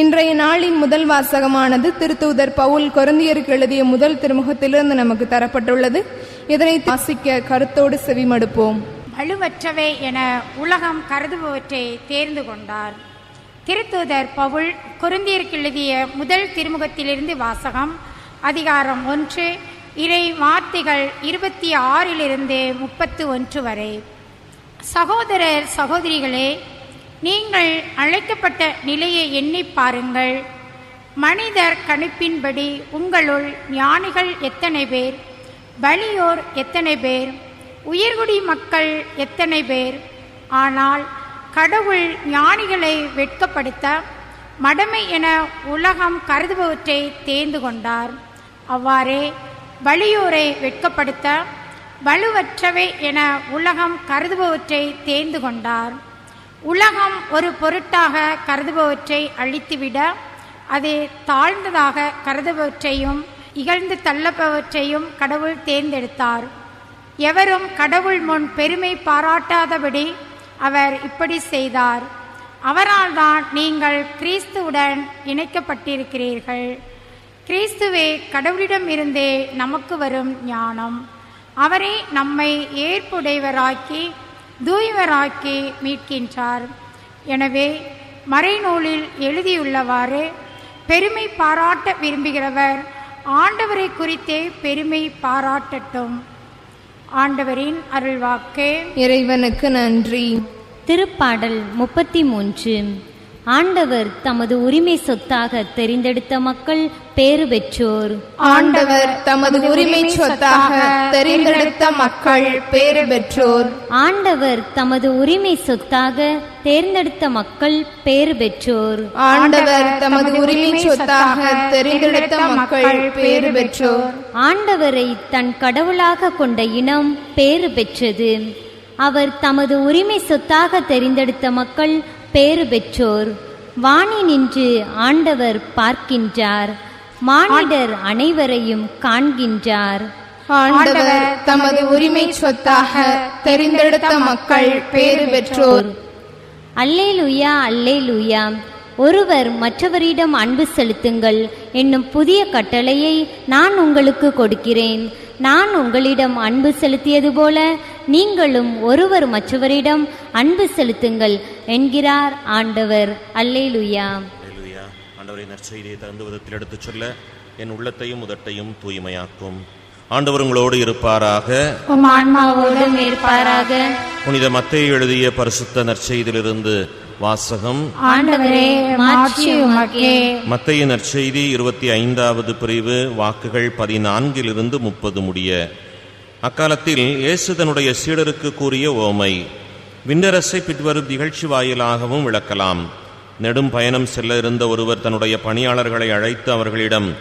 இன்றைய நாளின் முதல் வாசகமானது திருத்தூதர் பவுல் கொருந்தியருக்கு எழுதிய முதல் திருமுகத்திலிருந்து நமக்கு தரப்பட்டுள்ளது. இதனை வாசிக்க கருத்தோடு செவிமடுப்போம் வலுவற்றவை என உலகம் கருதுபவற்றை தேர்ந்து கொண்டார். திருத்தூதர் பவுல் குருந்தியருக்கு எழுதிய முதல் திருமுகத்திலிருந்து வாசகம் அதிகாரம் ஒன்று இறை வார்த்தைகள் இருபத்தி ஆறிலிருந்து முப்பத்து ஒன்று வரை. சகோதரர் சகோதரிகளே நீங்கள் அழைக்கப்பட்ட நிலையை எண்ணிப் பாருங்கள். மனிதர் கணிப்பின்படி உங்களுள் ஞானிகள் எத்தனை பேர்? வலியோர் எத்தனை பேர்? உயர்குடி மக்கள் எத்தனை பேர்? ஆனால் கடவுள் ஞானிகளை வெட்கப்படுத்த மடமை என உலகம் கருதுபவற்றை தேர்ந்து கொண்டார். அவ்வாறே வலியோரை வெட்கப்படுத்த வலுவற்றவை என உலகம் கருதுபவற்றை தேர்ந்து கொண்டார். உலகம் ஒரு பொருட்டாக கருதுபவற்றை அழித்துவிட அது தாழ்ந்ததாக கருதுபவற்றையும் இகழ்ந்து தள்ளப்பவற்றையும் கடவுள் தேர்ந்தெடுத்தார். எவரும் கடவுள் முன் பெருமை பாராட்டாதபடி அவர் இப்படி செய்தார். அவரால் தான் நீங்கள் கிறிஸ்துவுடன் இணைக்கப்பட்டிருக்கிறீர்கள். கிறிஸ்துவே கடவுளிடமிருந்தே நமக்கு வரும் ஞானம். அவரே நம்மை ஏற்புடையவராக்கி தூய்வராக்கி மீட்கின்றார். எனவே மறைநூலில் எழுதியுள்ளவாறு பெருமை பாராட்ட விரும்புகிறவர் ஆண்டவரை குறித்தே பெருமை பாராட்டட்டும். ஆண்டவரின் அருள்வாக்கு. இறைவனுக்கு நன்றி. திருப்பாடல் முப்பத்தி மூன்று. ஆண்டவர் தமது உரிமை சொத்தாக தெரிந்தெடுத்த மக்கள் பேறு பெற்றோர். ஆண்டவர் தமது உரிமை சொத்தாக தெரிந்தெடுத்த மக்கள் பேறு பெற்றோர். ஆண்டவர் தமது உரிமை சொத்தாக தேர்ந்தெடுத்த மக்கள் பேறு பெற்றோர். ஆண்டவர் தமது உரிமை சொத்தாக தெரிந்தெடுத்த மக்கள் பேறு பெற்றோர். ஆண்டவரை தன் கடவுளாக கொண்ட இனம் பேறு பெற்றது. அவர் தமது உரிமை சொத்தாக தெரிந்தெடுத்த மக்கள் பேறு பெற்றோர் வாணி நின்று ஆண்டவர் பார்க்கின்றார் மானிடர் அனைவரையும் காண்கின்றார். ஆண்டவர் தமது உரிமை சொத்தாக தெரிந்தெடுத்த மக்கள் பேறு பெற்றோர். அல்லேலுயா அல்லேலுயா ஒருவர் மற்றவரிடம் அன்பு செலுத்துங்கள் என்னும் புதிய கட்டளையை நான் உங்களுக்கு கொடுக்கிறேன். நான் உங்களிடம் அன்பு செலுத்தியது போல நீங்களும் ஒருவர் மற்றவரிடம் அன்பு செலுத்துங்கள் என்கிறார் ஆண்டவர். அல்லேலுயா. அல்லேலூயா. ஆண்டவரை நற்செய்தியை தகுந்த விதத்தில் எடுத்துச் சொல்ல என் உள்ளத்தையும் உதட்டையும் தூய்மையாக்கும். ஆண்டவர் உங்களோடு இருப்பாராக. புனித மத்தேயு எழுதிய பரிசுத்த நற்செய்தியிலிருந்து வாசகம். ஆண்டவரே மத்தேயு நற்செய்தி இருபத்தி ஐந்தாவது பிரிவு வாக்குகள் பதினான்கிலிருந்து முப்பது முடிய. அக்காலத்தில் இயேசு தன்னுடைய சீடருக்கு கூறிய ஓமை விண்ணரசை பின்வரும் நிகழ்ச்சி வாயிலாகவும் விளக்கலாம். நெடும் பயணம் செல்ல இருந்த ஒருவர் தன்னுடைய பணியாளர்களை அழைத்து அவர்களிடம்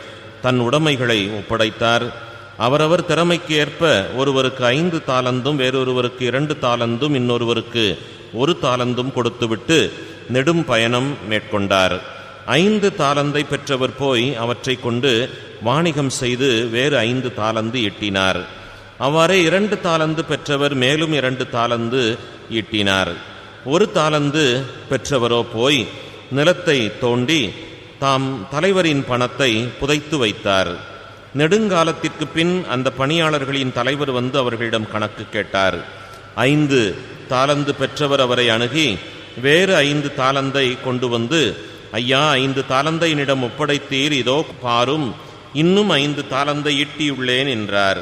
தன் உடைமைகளை ஒப்படைத்தார். அவரவர் திறமைக்கு ஏற்ப ஒருவருக்கு ஐந்து தாளந்தும் வேறொருவருக்கு இரண்டு தாளந்தும் இன்னொருவருக்கு ஒரு தாளந்தும் கொடுத்துவிட்டு நெடும் பயணம் மேற்கொண்டார். ஐந்து தாளந்தை பெற்றவர் போய் அவற்றை கொண்டு வாணிகம் செய்து வேறு ஐந்து தாளந்து ஈட்டினார். அவ்வாறே இரண்டு தாளந்து பெற்றவர் மேலும் இரண்டு தாளந்து ஈட்டினார். ஒரு தாளந்து பெற்றவரோ போய் நிலத்தை தோண்டி தாம் தலைவரின் பணத்தை புதைத்து வைத்தார். நெடுங்காலத்திற்கு பின் அந்த பணியாளர்களின் தலைவர் வந்து அவர்களிடம் கணக்கு கேட்டார். ஐந்து தாளந்து பெற்றவர் அவரை அணுகி வேறு ஐந்து தாளந்தை கொண்டு வந்து ஐயா ஐந்து தாளந்தையினிடம் ஒப்படைத்தீர் இதோ பாரும் இன்னும் ஐந்து தாளந்தை ஈட்டியுள்ளேன் என்றார்.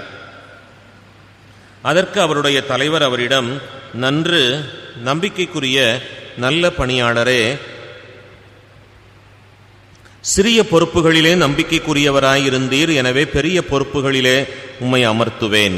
அதற்கு அவருடைய தலைவர் அவரிடம் நன்று நம்பிக்கைக்குரிய நல்ல பணியாளரே சிறிய பொறுப்புகளிலே நம்பிக்கைக்குரியவராயிருந்தீர் எனவே பெரிய பொறுப்புகளிலே உம்மை அமர்த்துவேன்.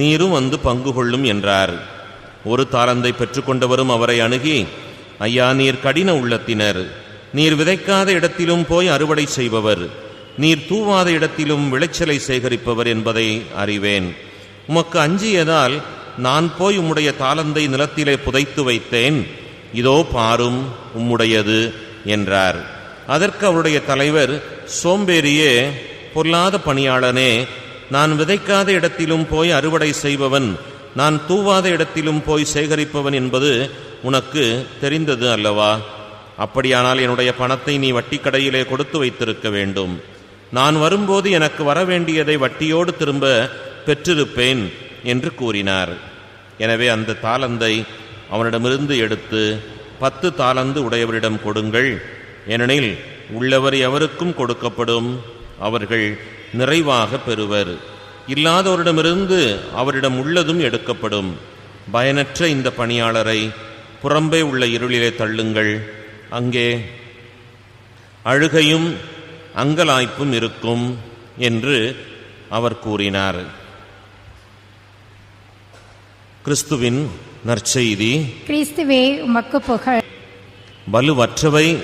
நீரும் வந்து பங்கு கொள்ளும் என்றார். ஒரு தாளந்தை பெற்றுக்கொண்டவரும் அவரை அணுகி ஐயா நீர் கடின உள்ளத்தினர். நீர் விதைக்காத இடத்திலும் போய் அறுவடை செய்பவர். நீர் தூவாத இடத்திலும் விளைச்சலை சேகரிப்பவர் என்பதை அறிவேன். உமக்கு அஞ்சியதால் நான் போய் உம்முடைய தாளந்தை நிலத்திலே புதைத்து வைத்தேன். இதோ பாரும் உம்முடையது என்றார். அதற்கு அவருடைய தலைவர் சோம்பேறியே பொல்லாத பணியாளனே நான் விதைக்காத இடத்திலும் போய் அறுவடை செய்பவன் நான் தூவாத இடத்திலும் போய் சேகரிப்பவன் என்பது உனக்கு தெரிந்தது அல்லவா? அப்படியானால் என்னுடைய பணத்தை நீ வட்டிக்கடையிலே கொடுத்து வைத்திருக்க வேண்டும். நான் வரும்போது எனக்கு வரவேண்டியதை வட்டியோடு திரும்ப பெற்றிருப்பேன் என்று கூறினார். எனவே அந்த தாளந்தை அவனிடமிருந்து எடுத்து பத்து தாளந்து உடையவரிடம் கொடுங்கள். ஏனெனில் உள்ளவர் எவருக்கும் கொடுக்கப்படும்? அவர்கள் நிறைவாக பெறுவர். இல்லாதவரிடமிருந்து அவரிடம் உள்ளதும் எடுக்கப்படும். பயனற்ற இந்த பணியாளரை புறம்பே உள்ள இருளிலே தள்ளுங்கள். அங்கே அழுகையும் அங்கலாய்ப்பும் இருக்கும் என்று அவர் கூறினார். கிறிஸ்துவின் நற்செய்தி. கிறிஸ்துவே உமக்கு புகழ். வலுவற்றவை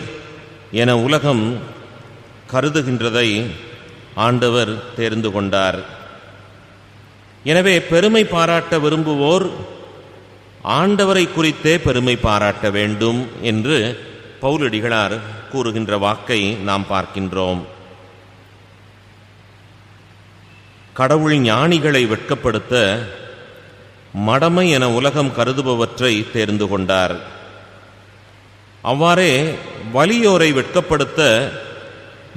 என உலகம் கருதுகின்றதை ஆண்டவர் தேர்ந்து கொண்டார். எனவே பெருமை பாராட்ட விரும்புவோர் ஆண்டவரை குறித்தே பெருமை பாராட்ட வேண்டும் என்று பௌலடிகளார் கூறுகின்ற வாக்கை நாம் பார்க்கின்றோம். கடவுள் ஞானிகளை வெட்கப்படுத்த மடமை என உலகம் கருதுபவற்றை தேர்ந்து கொண்டார். அவ்வாறே வலியோரை வெட்கப்படுத்த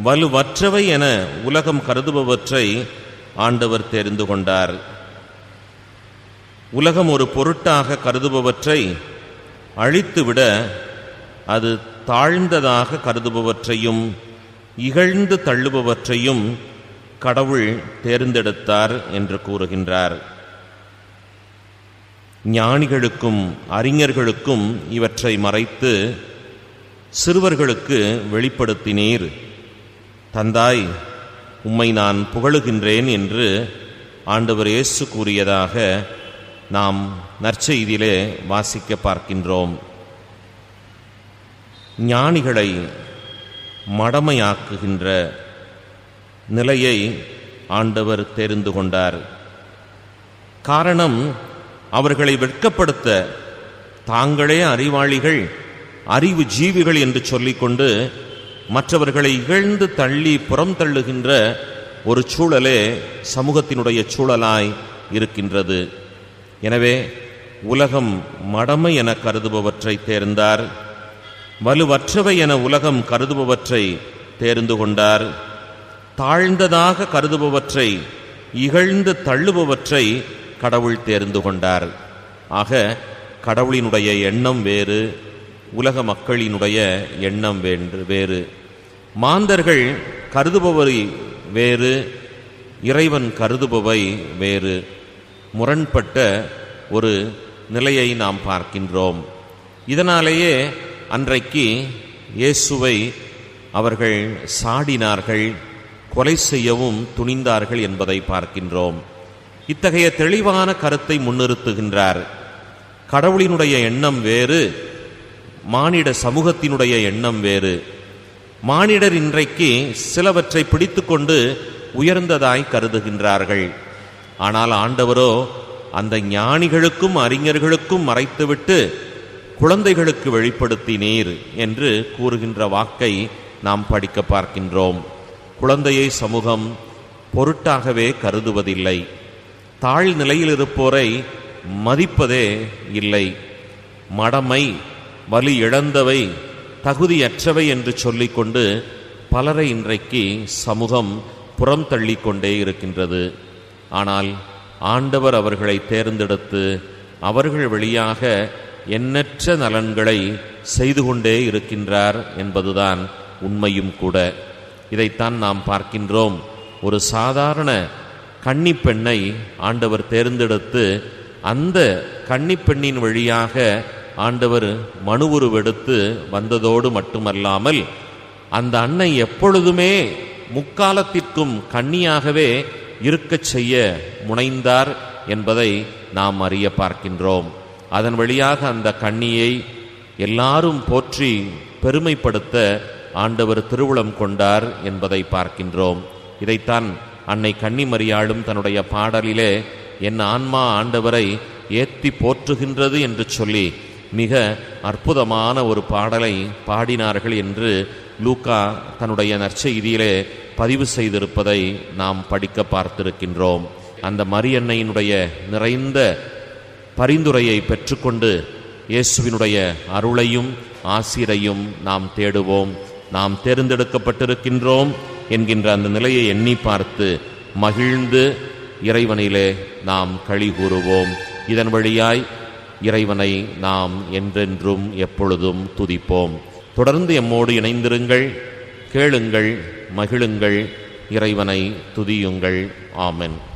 வலுவற்றவை என உலகம் கருதுபவற்றை ஆண்டவர் தெரிந்து கொண்டார். உலகம் ஒரு பொருட்டாக கருதுபவற்றை அழித்துவிட அது தாழ்ந்ததாக கருதுபவற்றையும் இகழ்ந்து தள்ளுபவற்றையும் கடவுள் தேர்ந்தெடுத்தார் என்று கூறுகின்றார். ஞானிகளுக்கும் அறிஞர்களுக்கும் இவற்றை மறைத்து சிறுவர்களுக்கு வெளிப்படுத்தினீர். தந்தாய் உம்மை நான் புகழுகின்றேன் என்று ஆண்டவர் இயேசு கூறியதாக நாம் நற்செய்தியிலே வாசிக்க பார்க்கின்றோம். ஞானிகளை மடமையாக்குகின்ற நிலையை ஆண்டவர் தெரிந்து கொண்டார். காரணம் அவர்களை வெட்கப்படுத்த தாங்களே அறிவாளிகள் அறிவு ஜீவிகள் என்று சொல்லிக்கொண்டு மற்றவர்களை இகழ்ந்து தள்ளி புறம் தள்ளுகின்ற ஒரு சூழலே சமூகத்தினுடைய சூழலாய் இருக்கின்றது. எனவே உலகம் மடமை என கருதுபவற்றை தேர்ந்தார். வலுவற்றவை என உலகம் கருதுபவற்றை தேர்ந்து கொண்டார். தாழ்ந்ததாக கருதுபவற்றை இகழ்ந்து தள்ளுபவற்றை கடவுள் தேர்ந்து கொண்டார். ஆக கடவுளினுடைய எண்ணம் வேறு உலக மக்களினுடைய எண்ணம் வேண்டு வேறு. மாந்தர்கள் கருதுபவை வேறு இறைவன் கருதுபவை வேறு. முரண்பட்ட ஒரு நிலையை நாம் பார்க்கின்றோம். இதனாலேயே அன்றைக்கு இயேசுவை அவர்கள் சாடினார்கள் கொலை செய்யவும் துணிந்தார்கள் என்பதை பார்க்கின்றோம். இத்தகைய தெளிவான கருத்தை முன்னிறுத்துகின்றார். கடவுளினுடைய எண்ணம் வேறு மானிட சமூகத்தினுடைய எண்ணம் வேறு. மானிடர் இன்றைக்கு சிலவற்றை பிடித்துக்கொண்டு உயர்ந்ததாய் கருதுகின்றார்கள். ஆனால் ஆண்டவரோ அந்த ஞானிகளுக்கும் அறிஞர்களுக்கும் மறைத்துவிட்டு குழந்தைகளுக்கு வெளிப்படுத்தினீர் என்று கூறுகின்ற வாக்கை நாம் படிக்க பார்க்கின்றோம். குழந்தையை சமூகம் பொருட்டாகவே கருதுவதில்லை. தாழ் நிலையில் இருப்போரை மதிப்பதே இல்லை. மடமை வலி இழந்தவை தகுதியற்றவை என்று சொல்லிக்கொண்டு பலரை இன்றைக்கு சமூகம் புறம் தள்ளிக்கொண்டே இருக்கின்றது. ஆனால் ஆண்டவர் அவர்களை தேர்ந்தெடுத்து அவர்கள் வழியாக எண்ணற்ற நலன்களை செய்து கொண்டே இருக்கின்றார் என்பதுதான் உண்மையும் கூட. இதைத்தான் நாம் பார்க்கின்றோம். ஒரு சாதாரண கன்னிப்பெண்ணை ஆண்டவர் தேர்ந்தெடுத்து அந்த கன்னிப்பெண்ணின் வழியாக ஆண்டவர் மனு உருவெடுத்து வந்ததோடு மட்டுமல்லாமல் அந்த அன்னை எப்பொழுதுமே முக்காலத்திற்கும் கண்ணியாகவே இருக்கச் செய்ய முனைந்தார் என்பதை நாம் அறிய பார்க்கின்றோம். அதன் வழியாக அந்த கண்ணியை எல்லாரும் போற்றி பெருமைப்படுத்த ஆண்டவர் திருவுளம் கொண்டார் என்பதை பார்க்கின்றோம். இதைத்தான் அன்னை கன்னிமரியாளும் தன்னுடைய பாடலிலே என் ஆன்மா ஆண்டவரை ஏத்தி போற்றுகின்றது என்று சொல்லி மிக அற்புதமான ஒரு பாடலை பாடினார்கள் என்று லூக்கா தன்னுடைய நற்செய்தியிலே பதிவு செய்திருப்பதை நாம் படிக்க பார்த்திருக்கின்றோம். அந்த மரியன்னையினுடைய நிறைந்த பரிந்துரையை பெற்றுக்கொண்டு இயேசுவினுடைய அருளையும் ஆசிரையும் நாம் தேடுவோம். நாம் தேர்ந்தெடுக்கப்பட்டிருக்கின்றோம் என்கின்ற அந்த நிலையை எண்ணி பார்த்து மகிழ்ந்து இறைவனிலே நாம் களி கூறுவோம். இதன் வழியாய் இறைவனை நாம் என்றென்றும் எப்பொழுதும் துதிப்போம். தொடர்ந்து எம்மோடு இணைந்திருங்கள் கேளுங்கள் மகிழுங்கள் இறைவனை துதியுங்கள். ஆமென்.